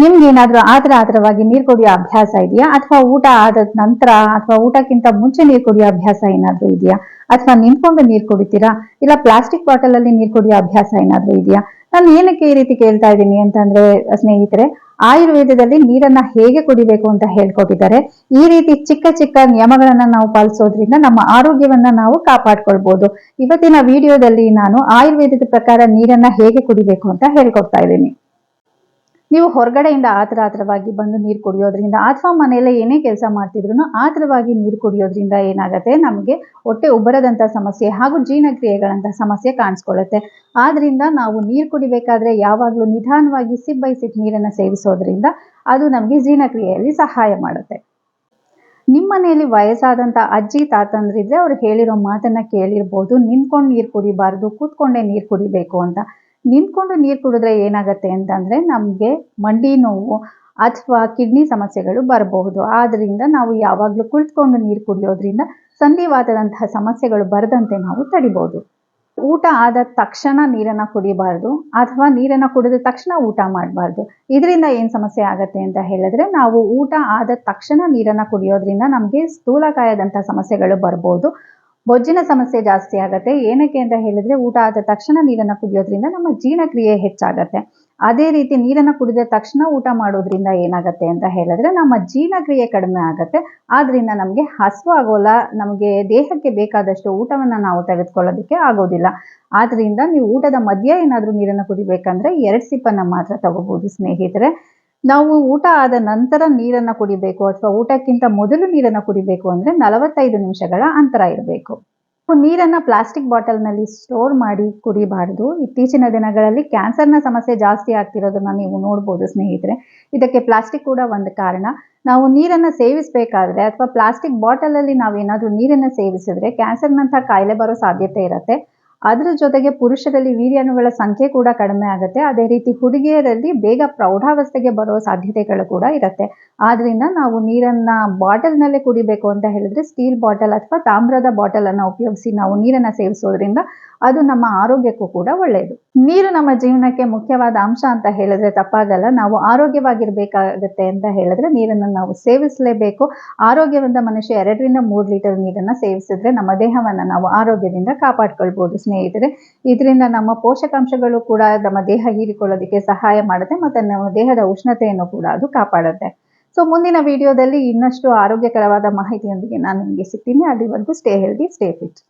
ನಿಮ್ಗೆ ಏನಾದ್ರೂ ಆತರ ಆತರವಾಗಿ ನೀರ್ ಕುಡಿಯೋ ಅಭ್ಯಾಸ ಇದೆಯಾ? ಅಥವಾ ಊಟ ಆದ ನಂತರ ಅಥವಾ ಊಟಕ್ಕಿಂತ ಮುಂಚೆ ನೀರ್ ಕುಡಿಯೋ ಅಭ್ಯಾಸ ಏನಾದ್ರೂ ಇದೆಯಾ? ಅಥವಾ ನಿಂತ್ಕೊಂಡು ನೀರ್ ಕುಡಿತೀರಾ? ಇಲ್ಲ ಪ್ಲಾಸ್ಟಿಕ್ ಬಾಟಲ್ ಅಲ್ಲಿ ನೀರ್ ಕುಡಿಯೋ ಅಭ್ಯಾಸ ಏನಾದ್ರೂ ಇದೆಯಾ? ನಾನು ಏನಕ್ಕೆ ಈ ರೀತಿ ಕೇಳ್ತಾ ಇದ್ದೀನಿ ಅಂತಂದ್ರೆ ಸ್ನೇಹಿತರೆ, ಆಯುರ್ವೇದದಲ್ಲಿ ನೀರನ್ನ ಹೇಗೆ ಕುಡಿಬೇಕು ಅಂತ ಹೇಳ್ಕೊಟ್ಟಿದ್ದಾರೆ. ಈ ರೀತಿ ಚಿಕ್ಕ ಚಿಕ್ಕ ನಿಯಮಗಳನ್ನ ನಾವು ಪಾಲಿಸೋದ್ರಿಂದ ನಮ್ಮ ಆರೋಗ್ಯವನ್ನ ನಾವು ಕಾಪಾಡ್ಕೊಳ್ಬಹುದು ಇವತ್ತಿನ ವಿಡಿಯೋದಲ್ಲಿ ನಾನು ಆಯುರ್ವೇದದ ಪ್ರಕಾರ ನೀರನ್ನ ಹೇಗೆ ಕುಡಿಬೇಕು ಅಂತ ಹೇಳ್ಕೊಡ್ತಾ ಇದ್ದೀನಿ. ನೀವು ಹೊರಗಡೆಯಿಂದ ಆತರ ಆತರವಾಗಿ ಬಂದು ನೀರು ಕುಡಿಯೋದ್ರಿಂದ ಅಥವಾ ಮನೆಯಲ್ಲೇ ಏನೇ ಕೆಲಸ ಮಾಡ್ತಿದ್ರು ಆತರವಾಗಿ ನೀರು ಕುಡಿಯೋದ್ರಿಂದ ಏನಾಗುತ್ತೆ? ನಮಗೆ ಹೊಟ್ಟೆ ಉಬ್ಬರದಂತ ಸಮಸ್ಯೆ ಹಾಗೂ ಜೀರ್ಣಕ್ರಿಯೆಗಳಂತ ಸಮಸ್ಯೆ ಕಾಣಿಸ್ಕೊಳ್ಳುತ್ತೆ. ಆದ್ರಿಂದ ನಾವು ನೀರು ಕುಡಿಬೇಕಾದ್ರೆ ಯಾವಾಗಲೂ ನಿಧಾನವಾಗಿ ಸಿಪ್ ಬೈ ಸಿಪ್ ನೀರನ್ನು ಸೇವಿಸೋದ್ರಿಂದ ಅದು ನಮಗೆ ಜೀರ್ಣಕ್ರಿಯೆಯಲ್ಲಿ ಸಹಾಯ ಮಾಡುತ್ತೆ. ನಿಮ್ಮ ಮನೆಯಲ್ಲಿ ವಯಸ್ಸಾದಂಥ ಅಜ್ಜಿ, ತಾತಂದ್ರಿದ್ರೆ ಅವ್ರು ಹೇಳಿರೋ ಮಾತನ್ನ ಕೇಳಿರ್ಬೋದು. ನಿಂತ್ಕೊಂಡು ನೀರು ಕುಡಿಬಾರ್ದು, ಕೂತ್ಕೊಂಡೇ ನೀರು ಕುಡಿಬೇಕು ಅಂತ. ನಿಂತ್ಕೊಂಡು ನೀರು ಕುಡಿದ್ರೆ ಏನಾಗುತ್ತೆ ಅಂತಂದ್ರೆ ನಮಗೆ ಮಂಡಿ ನೋವು ಅಥವಾ ಕಿಡ್ನಿ ಸಮಸ್ಯೆಗಳು ಬರಬಹುದು. ಆದ್ರಿಂದ ನಾವು ಯಾವಾಗಲೂ ಕುಳಿತುಕೊಂಡು ನೀರು ಕುಡಿಯೋದ್ರಿಂದ ಸಂಧಿವಾತದಂತಹ ಸಮಸ್ಯೆಗಳು ಬರದಂತೆ ನಾವು ತಡಿಬೋದು ಊಟ ಆದ ತಕ್ಷಣ ನೀರನ್ನ ಕುಡಿಬಾರ್ದು ಅಥವಾ ನೀರನ್ನ ಕುಡಿದ ತಕ್ಷಣ ಊಟ ಮಾಡಬಾರ್ದು. ಇದರಿಂದ ಏನು ಸಮಸ್ಯೆ ಆಗತ್ತೆ ಅಂತ ಹೇಳಿದ್ರೆ ನಾವು ಊಟ ಆದ ತಕ್ಷಣ ನೀರನ್ನ ಕುಡಿಯೋದ್ರಿಂದ ನಮಗೆ ಸ್ಥೂಲಕಾಯದಂಥ ಸಮಸ್ಯೆಗಳು ಬರ್ಬೋದು. ಬೊಜ್ಜಿನ ಸಮಸ್ಯೆ ಜಾಸ್ತಿ ಆಗುತ್ತೆ. ಏನಕ್ಕೆ ಅಂತ ಹೇಳಿದ್ರೆ ಊಟ ಆದ ತಕ್ಷಣ ನೀರನ್ನು ಕುಡಿಯೋದ್ರಿಂದ ನಮ್ಮ ಜೀರ್ಣಕ್ರಿಯೆ ಹೆಚ್ಚಾಗತ್ತೆ. ಅದೇ ರೀತಿ ನೀರನ್ನು ಕುಡಿದ ತಕ್ಷಣ ಊಟ ಮಾಡೋದ್ರಿಂದ ಏನಾಗುತ್ತೆ ಅಂತ ಹೇಳಿದ್ರೆ ನಮ್ಮ ಜೀರ್ಣಕ್ರಿಯೆ ಕಡಿಮೆ ಆಗುತ್ತೆ. ಆದ್ರಿಂದ ನಮಗೆ ಹಸಿವು ಆಗೋಲ್ಲ, ನಮಗೆ ದೇಹಕ್ಕೆ ಬೇಕಾದಷ್ಟು ಊಟವನ್ನು ನಾವು ತೆಗೆದುಕೊಳ್ಳೋದಕ್ಕೆ ಆಗೋದಿಲ್ಲ. ಆದ್ರಿಂದ ನೀವು ಊಟದ ಮಧ್ಯ ಏನಾದರೂ ನೀರನ್ನು ಕುಡಿಬೇಕಂದ್ರೆ ಎರಡು ಸಿಪ್ಪನ್ನು ಮಾತ್ರ ತಗೋಬಹುದು ಸ್ನೇಹಿತರೆ. ನಾವು ಊಟ ಆದ ನಂತರ ನೀರನ್ನು ಕುಡಿಬೇಕು ಅಥವಾ ಊಟಕ್ಕಿಂತ ಮೊದಲು ನೀರನ್ನು ಕುಡಿಬೇಕು ಅಂದ್ರೆ ನಲವತ್ತೈದು ನಿಮಿಷಗಳ ಅಂತರ ಇರಬೇಕು. ನೀರನ್ನ ಪ್ಲಾಸ್ಟಿಕ್ ಬಾಟಲ್ನಲ್ಲಿ ಸ್ಟೋರ್ ಮಾಡಿ ಕುಡಿಬಾರ್ದು. ಇತ್ತೀಚಿನ ದಿನಗಳಲ್ಲಿ ಕ್ಯಾನ್ಸರ್ನ ಸಮಸ್ಯೆ ಜಾಸ್ತಿ ಆಗ್ತಿರೋದನ್ನ ನೀವು ನೋಡ್ಬೋದು ಸ್ನೇಹಿತರೆ. ಇದಕ್ಕೆ ಪ್ಲಾಸ್ಟಿಕ್ ಕೂಡ ಒಂದು ಕಾರಣ. ನಾವು ನೀರನ್ನು ಸೇವಿಸಬೇಕಾದ್ರೆ ಅಥವಾ ಪ್ಲಾಸ್ಟಿಕ್ ಬಾಟಲಲ್ಲಿ ನಾವೇನಾದರೂ ನೀರನ್ನು ಸೇವಿಸಿದ್ರೆ ಕ್ಯಾನ್ಸರ್ನಂಥ ಕಾಯಿಲೆ ಬರೋ ಸಾಧ್ಯತೆ ಇರುತ್ತೆ. ಅದರ ಜೊತೆಗೆ ಪುರುಷರಲ್ಲಿ ವೀರ್ಯಾಣುಗಳ ಸಂಖ್ಯೆ ಕೂಡ ಕಡಿಮೆ ಆಗುತ್ತೆ. ಅದೇ ರೀತಿ ಹುಡುಗಿಯರಲ್ಲಿ ಬೇಗ ಪ್ರೌಢಾವಸ್ಥೆಗೆ ಬರೋ ಸಾಧ್ಯತೆಗಳು ಕೂಡ ಇರುತ್ತೆ. ಆದ್ರಿಂದ ನಾವು ನೀರನ್ನ ಬಾಟಲ್ನಲ್ಲೇ ಕುಡಿಬೇಕು ಅಂತ ಹೇಳಿದ್ರೆ ಸ್ಟೀಲ್ ಬಾಟಲ್ ಅಥವಾ ತಾಮ್ರದ ಬಾಟಲ್ ಅನ್ನ ಉಪಯೋಗಿಸಿ ನಾವು ನೀರನ್ನ ಸೇವಿಸೋದ್ರಿಂದ ಅದು ನಮ್ಮ ಆರೋಗ್ಯಕ್ಕೂ ಕೂಡ ಒಳ್ಳೆಯದು ನೀರು ನಮ್ಮ ಜೀವನಕ್ಕೆ ಮುಖ್ಯವಾದ ಅಂಶ ಅಂತ ಹೇಳಿದ್ರೆ ತಪ್ಪಾಗಲ್ಲ. ನಾವು ಆರೋಗ್ಯವಾಗಿರ್ಬೇಕಾಗತ್ತೆ ಅಂತ ಹೇಳಿದ್ರೆ ನೀರನ್ನು ನಾವು ಸೇವಿಸಲೇಬೇಕು. ಆರೋಗ್ಯವಂತ ಮನುಷ್ಯ ಎರಡರಿಂದ ಮೂರು ಲೀಟರ್ ನೀರನ್ನ ಸೇವಿಸಿದ್ರೆ ನಮ್ಮ ದೇಹವನ್ನ ನಾವು ಆರೋಗ್ಯದಿಂದ ಕಾಪಾಡ್ಕೊಳ್ಬಹುದು ಸ್ನೇಹಿತರೆ. ಇದರಿಂದ ನಮ್ಮ ಪೋಷಕಾಂಶಗಳು ಕೂಡ ನಮ್ಮ ದೇಹ ಹೀರಿಕೊಳ್ಳೋದಕ್ಕೆ ಸಹಾಯ ಮಾಡುತ್ತೆ ಮತ್ತೆ ನಮ್ಮ ದೇಹದ ಉಷ್ಣತೆಯನ್ನು ಕೂಡ ಅದು ಕಾಪಾಡುತ್ತೆ. ಸೊ ಮುಂದಿನ ವಿಡಿಯೋದಲ್ಲಿ ಇನ್ನಷ್ಟು ಆರೋಗ್ಯಕರವಾದ ಮಾಹಿತಿಯೊಂದಿಗೆ ನಾನು ನಿಮಗೆ ಸಿಗ್ತೀನಿ. ಅಲ್ಲಿವರೆಗೂ ಸ್ಟೇ ಹೆಲ್ದಿ ಸ್ಟೇ ಫಿಟ್